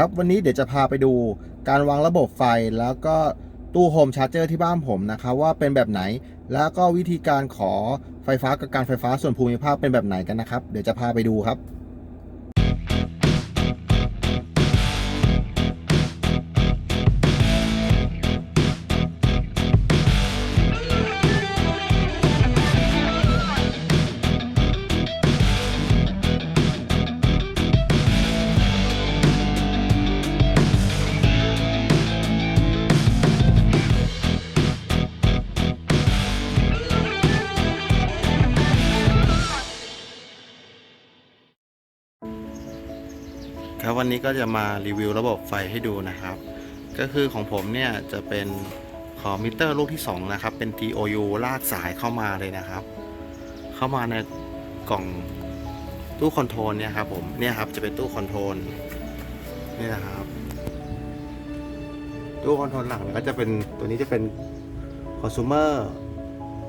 ครับวันนี้เดี๋ยวจะพาไปดูการวางระบบไฟแล้วก็ตู้โฮมชาร์จเจอร์ที่บ้านผมนะครับว่าเป็นแบบไหน แล้วก็วิธีการขอไฟฟ้ากับการไฟฟ้าส่วนภูมิภาคเป็นแบบไหนกันนะครับ เดี๋ยวจะพาไปดูครับ ครับวันนี้ก็จะมารีวิวระบบไฟให้ดูนะครับ ก็คือของผมเนี่ยจะเป็นขอมิเตอร์ลูกที่ 2 นะครับ เป็น TOU ลากสายเข้ามาเลยนะครับ เข้ามาในกล่องตู้คอนโทรลเนี่ยครับผมเนี่ยครับจะเป็นตู้คอนโทรลนี่นะครับ ตู้คอนโทรลหลังก็จะเป็นตัวนี้จะเป็นคอน sumer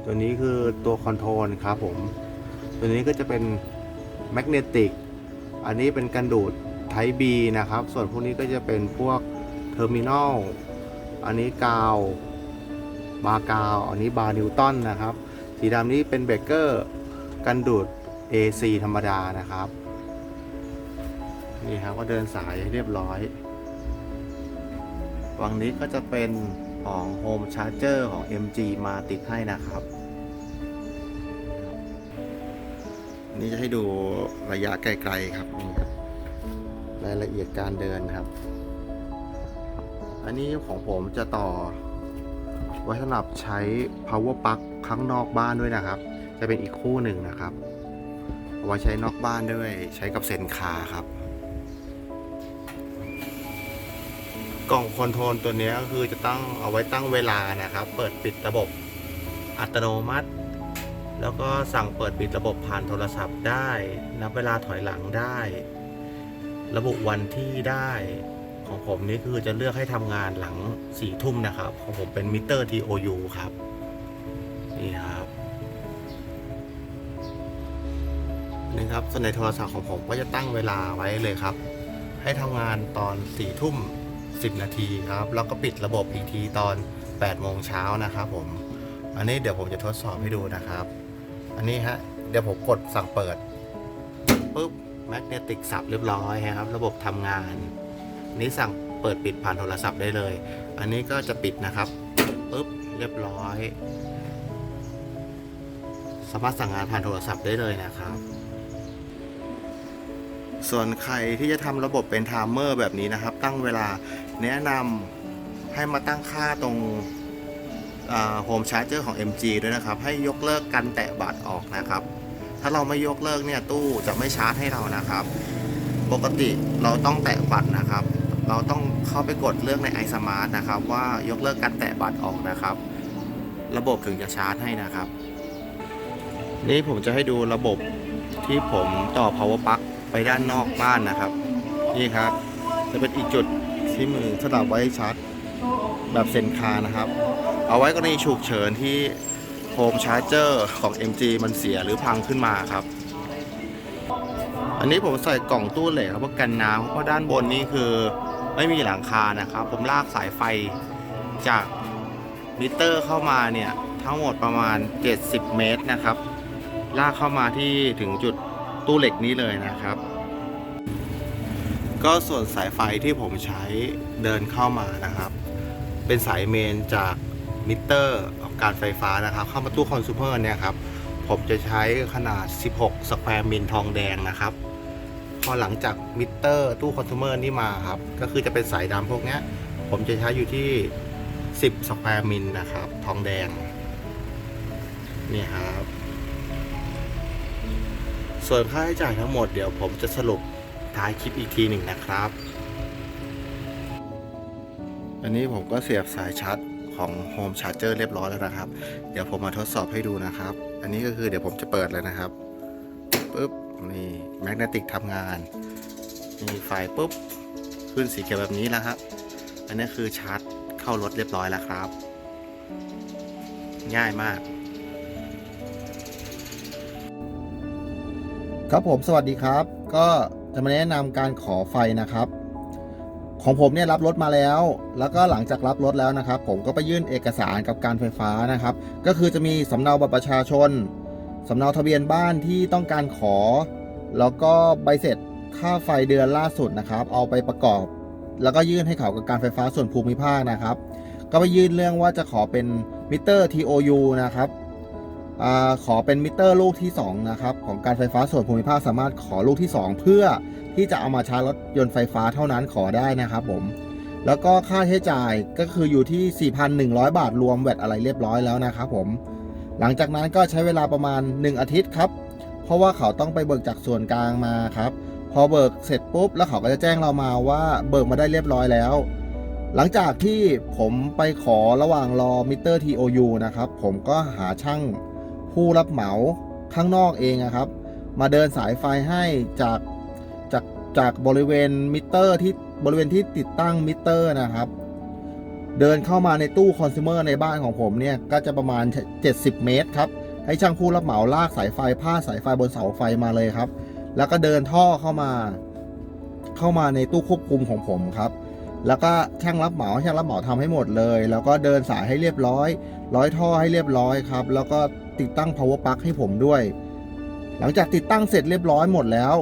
ตัวนี้คือตัวคอนโทรลครับผม ตัวนี้ก็จะเป็นแมกเนติกอันนี้เป็นกันดูด Type B นะครับ ส่วนพวกนี้ก็จะเป็นพวกเทอร์มินอลอันนี้กาว บาร์กาว อันนี้บาร์นิวตันนะครับ สีดำนี้เป็นเบเกอร์กันดูด AC ธรรมดานะครับ นี่ครับก็เดินสายเรียบร้อยวังนี้ก็จะเป็นของ Home Charger ของ MG มาติดให้นะครับ นี่จะให้ดูระยะไกลๆครับนี่ครับ รายละเอียดการเดินครับ อันนี้ของผมจะต่อ ไว้สำหรับใช้ power plug ข้างนอกบ้านด้วยนะครับ จะเป็นอีกคู่หนึ่งนะครับเอาไว้ใช้นอกบ้านด้วยใช้กับเซนคาครับ กล่องคอนโทรลตัวนี้ก็คือจะตั้งเอาไว้ตั้งเวลานะครับ เปิดปิดระบบอัตโนมัติ แล้วก็สั่งเปิดปิดระบบผ่านโทรศัพท์ได้ นับเวลาถอยหลังได้ ระบุวันที่ได้ของผมนี่คือจะเลือกให้ทำงานหลังสี่ทุ่มนะครับ ของผมเป็นมิเตอร์ TOU ครับ นี่ครับนี่ครับส่วนในโทรศัพท์ของผมก็จะตั้งเวลาไว้เลยครับ ให้ทำงานตอนสี่ทุ่มสิบนาทีครับ แล้วก็ปิดระบบอีกทีตอน8โมงเช้านะครับผม อันนี้เดี๋ยวผมจะทดสอบให้ดูนะครับ อันนี้ฮะ เดี๋ยวผมกดสั่งเปิดปุ๊บ แมกเนติกสับเรียบร้อยครับ ระบบทำงาน นี้สั่งเปิดปิดผ่านโทรศัพท์ได้เลย อันนี้ก็จะปิดนะครับปุ๊บเรียบร้อย สามารถสั่งงานผ่านโทรศัพท์ได้เลยนะครับ ส่วนใครที่จะทำระบบเป็นไทม์เมอร์แบบนี้นะครับ ตั้งเวลาแนะนำให้มาตั้งค่าตรงโฮมชาร์จเจอร์ของ MG ด้วยนะครับ ให้ยกเลิกกันแตะบัตรออกนะครับาเราไม่ยกเลิกเนี่ยตู้จะไม่ชาร์จให้เรานะครับ ปกติเราต้องแตะบัตรนะครับ เราต้องเข้าไปกดเลือกใน iSmart นะครับ ว่ายกเลิกการแตะบัตรออกนะครับ ระบบถึงจะชาร์จให้นะครับ นี่ผมจะให้ดูระบบที่ผมต่อ power plug ไปด้านนอกบ้านนะครับ นี่ครับ จะเป็นอีกจุดที่มือสำหรับไว้ชาร์จแบบเซนคานะครับ เอาไว้กรณีฉุกเฉินที่ โฮมชาร์เจอร์ของ MG มันเสียหรือพังขึ้นมาครับ อันนี้ผมใส่กล่องตู้เหล็กครับเพื่อกันน้ำเพราะด้านบนนี่คือไม่มีหลังคานะครับ ผมลากสายไฟจากมิเตอร์เข้ามาเนี่ย ทั้งหมดประมาณ 70 เมตรนะครับ ลากเข้ามาที่ถึงจุดตู้เหล็กนี้เลยนะครับ ก็ส่วนสายไฟที่ผมใช้เดินเข้ามานะครับ เป็นสายเมนจาก มิเตอร์การไฟฟ้านะครับ เข้ามาตู้คอน sumer เนี่ยครับ ผมจะใช้ขนาด 16 สแควร์มิลทองแดงนะครับ พอหลังจากมิเตอร์ตู้คอน sumer นี่มาครับ ก็คือจะเป็นสายดำพวกนี้ผมจะใช้อยู่ที่ 10 สแควร์มิลนะครับ ทองแดง นี่ครับ ส่วนค่าใช้จ่ายทั้งหมดเดี๋ยวผมจะสรุปท้ายคลิปอีกทีหนึ่งนะครับ อันนี้ผมก็เสียบสายชาร์จ ของ Home Charger เรียบร้อยแล้วนะครับ เดี๋ยวผมมาทดสอบให้ดูนะครับ อันนี้ก็คือเดี๋ยวผมจะเปิดเลยนะครับปุ๊บนี่แมกเนติกทำงานมีไฟปุ๊บขึ้นสีเขียวแบบนี้แล้วครับ อันนี้คือชาร์จเข้ารถเรียบร้อยแล้วครับ ง่ายมากครับผมสวัสดีครับ ก็จะมาแนะนำการขอไฟนะครับ ของผมเนี่ยรับรถมาแล้ว แล้วก็หลังจากรับรถแล้วนะครับ ผมก็ไปยื่นเอกสารกับการไฟฟ้านะครับ ก็คือจะมีสำเนาบัตรประชาชนสำเนาทะเบียนบ้านที่ต้องการขอ แล้วก็ใบเสร็จค่าไฟเดือนล่าสุดนะครับ เอาไปประกอบ แล้วก็ยื่นให้เขากับการไฟฟ้าส่วนภูมิภาคนะครับ ก็ไปยื่นเรื่องว่าจะขอเป็นมิเตอร์ TOU นะครับ อขอเป็นมิเตอร์ลูกที่ 2 นะครับ ของการไฟฟ้าส่วนภูมิภาคสามารถขอลูกที่ 2 เพื่อที่จะเอามาชาร์จรถยนต์ไฟฟ้าเท่านั้นขอได้นะครับผม แล้วก็ค่าใช้จ่ายก็คืออยู่ที่ 4,100 บาทรวมแวดอะไรเรียบร้อยแล้วนะครับผม หลังจากนั้นก็ใช้เวลาประมาณ 1 อาทิตย์ครับ เพราะว่าเขาต้องไปเบิกจากส่วนกลางมาครับ พอเบิกเสร็จปุ๊บ แล้วเขาก็จะแจ้งเรามาว่าเบิกมาได้เรียบร้อยแล้วหลังจากที่ผมไปขอระหว่างรอมิเตอร์ TOU นะครับ ผมก็หาช่าง ผู้รับเหมาข้างนอกเองนะครับ มาเดินสายไฟให้จากจากจากบริเวณมิเตอร์ที่บริเวณที่ติดตั้งมิเตอร์นะครับ เดินเข้ามาในตู้คอน sumer ในบ้านของผมเนี่ยก็จะประมาณ 70 เมตรครับให้ช่างผู้รับเหมาลากสายไฟพาสายไฟบนเสาไฟมาเลยครับ แล้วก็เดินท่อเข้ามา เข้ามาในตู้ควบคุมของผมครับ แล้วก็ช่างรับเหมาช่างรับเหมาทำให้หมดเลย แล้วก็เดินสายให้เรียบร้อย ร้อยท่อให้เรียบร้อยครับ แล้วก็ติดตั้ง power plug ให้ผมด้วย หลังจากติดตั้งเสร็จเรียบร้อยหมดแล้ว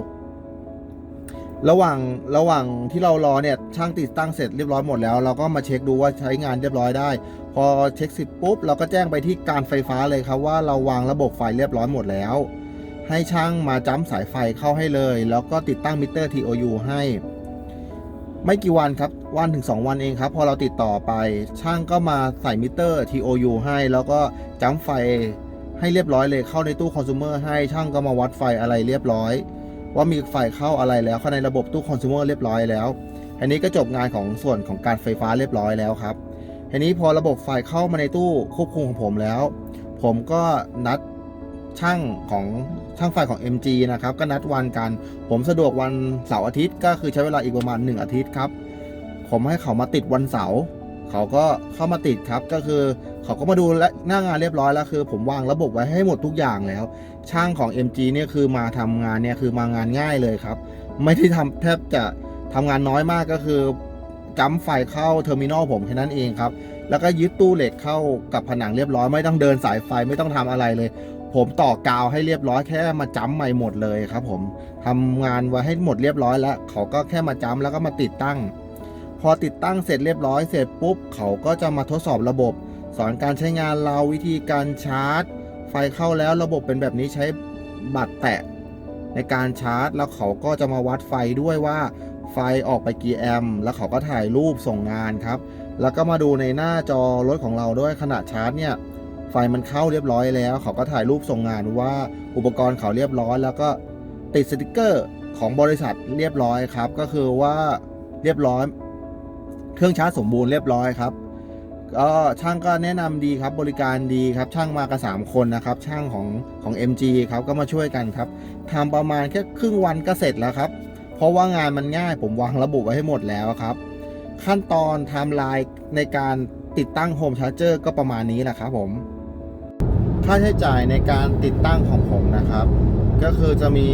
ระหว่างระหว่างที่เรารอเนี่ยช่างติดตั้งเสร็จเรียบร้อยหมดแล้ว เราก็มาเช็คดูว่าใช้งานเรียบร้อยได้ พอเช็คเสร็จปุ๊บเราก็แจ้งไปที่การไฟฟ้าเลยครับว่าเราวางระบบไฟเรียบร้อยหมดแล้ว ให้ช่างมาจ้ำสายไฟเข้าให้เลย แล้วก็ติดตั้งมิเตอร์ TOU ให้ ไม่กี่วันครับ วันถึง 2 วันเองครับ พอเราติดต่อไป ช่างก็มาใส่มิเตอร์ TOU ให้ แล้วก็จ้ำไฟให้เรียบร้อยเลยเข้าในตู้คอน sumer ให้ช่างก็มาวัดไฟอะไรเรียบร้อย ว่ามีไฟเข้าอะไรแล้วเข้าในระบบตู้คอน sumer เรียบร้อยแล้ว อันนี้ก็จบงานของส่วนของการไฟฟ้าเรียบร้อยแล้วครับทีนี้พอระบบไฟเข้ามาในตู้ควบคุมของผมแล้ว ผมก็นัด ช่างของช่างไฟของ MG นะครับ ก็นัดวันกัน ผมสะดวกวันเสาร์อาทิตย์ก็คือใช้เวลาอีกประมาณ 1 อาทิตย์ครับ ผมให้เขามาติดวันเสาร์เขาก็เข้ามาติดครับก็คือเขาก็มาดูและหน้างานเรียบร้อยแล้วคือ ผมวางระบบไว้ให้หมดทุกอย่างแล้ว ช่างของ MG เนี่ยคือมาทำงานเนี่ยคือมางานง่ายเลยครับ ไม่ได้ทำแทบจะทำงานน้อยมากก็คือจัมไฟเข้าเทอร์มินอลผมแค่นั้นเองครับ แล้วก็ยึดตู้เหล็กเข้ากับผนังเรียบร้อย ไม่ต้องเดินสายไฟไม่ต้องทำอะไรเลย ผมต่อกาวให้เรียบร้อยแค่มาจ้ำใหม่หมดเลยครับ ผมทำงานไว้ให้หมดเรียบร้อยแล้ว เขาก็แค่มาจ้ำแล้วก็มาติดตั้ง พอติดตั้งเสร็จเรียบร้อยเสร็จปุ๊บ เขาก็จะมาทดสอบระบบ สอนการใช้งานเราวิธีการชาร์จ ไฟเข้าแล้วระบบเป็นแบบนี้ใช้บัตรแตะ ในการชาร์จ แล้วเขาก็จะมาวัดไฟด้วยว่า ไฟออกไปกี่แอมป์แล้วเขาก็ถ่ายรูปส่งงานครับ แล้วก็มาดูในหน้าจอรถของเราด้วยขณะชาร์จเนี่ย ไฟมันเข้าเรียบร้อยแล้ว เขาก็ถ่ายรูปส่งงานว่าอุปกรณ์เขาเรียบร้อย แล้วก็ติดสติกเกอร์ของบริษัทเรียบร้อยครับ ก็คือว่าเรียบร้อย เครื่องชาร์จสมบูรณ์เรียบร้อยครับก็ช่างก็แนะนำดีครับบริการดีครับช่างมากันสามคนนะครับ ช่างของของ MG ครับก็มาช่วยกันครับทำประมาณแค่ครึ่งวันก็เสร็จแล้วครับ เพราะว่างานมันง่ายผมวางระบบไว้ให้หมดแล้วครับ ขั้นตอนไทม์ไลน์ในการติดตั้งโฮมชาร์เจอร์ก็ประมาณนี้แหละครับผม ค่าใช้จ่ายในการติดตั้งของผมนะครับ ก็คือจะมี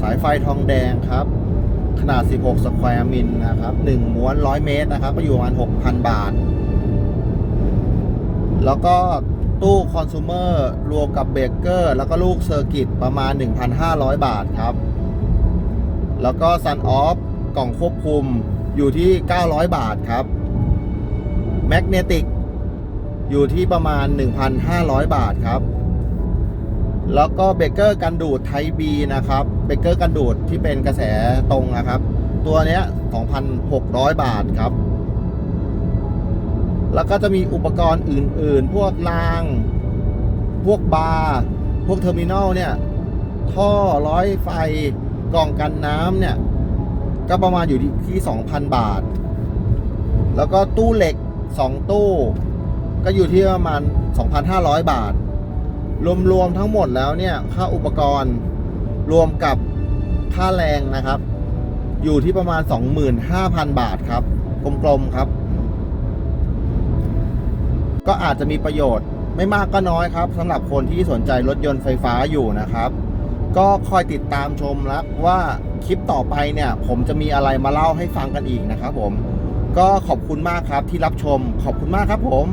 สายไฟทองแดงครับ ขนาด 16 สแควร์มิลนะครับ1ม้วน 100 เมตรนะครับ ก็อยู่ประมาณ 6,000 บาท แล้วก็ตู้คอน sumer รวมกับเบรกเกอร์ แล้วก็ลูกเซอร์กิตประมาณ 1,500 บาทครับ แล้วก็ซันออฟกล่องควบคุมอยู่ที่ 900 บาทครับแมกเนติก อยู่ที่ประมาณ 1,500 บาทครับ แล้วก็เบเกอร์กันดูดไทบีนะครับเบเกอร์กันดูดที่เป็นกระแสตรงนะครับ ตัวเนี้ย 2,600 บาทครับ แล้วก็จะมีอุปกรณ์อื่น ๆ พวกราง พวกบาร์พวกเทอร์มินอลเนี่ย ท่อร้อยไฟกล่องกันน้ำเนี่ย ก็ประมาณอยู่ที่ที่2,000 บาท แล้วก็ตู้เหล็ก 2 ตู้ ก็อยู่ที่ประมาณ 2,500 บาท รวมๆทั้งหมดแล้วเนี่ยค่าอุปกรณ์รวมกับค่าแรงนะครับ อยู่ที่ประมาณ 25,000 บาทครับกลมๆครับ ก็อาจจะมีประโยชน์ไม่มากก็น้อยครับสำหรับคนที่สนใจรถยนต์ไฟฟ้าอยู่นะครับ ก็คอยติดตามชมแล้วว่าคลิปต่อไปเนี่ย ผมจะมีอะไรมาเล่าให้ฟังกันอีกนะครับผมก็ขอบคุณมากครับที่รับชม ขอบคุณมากครับผม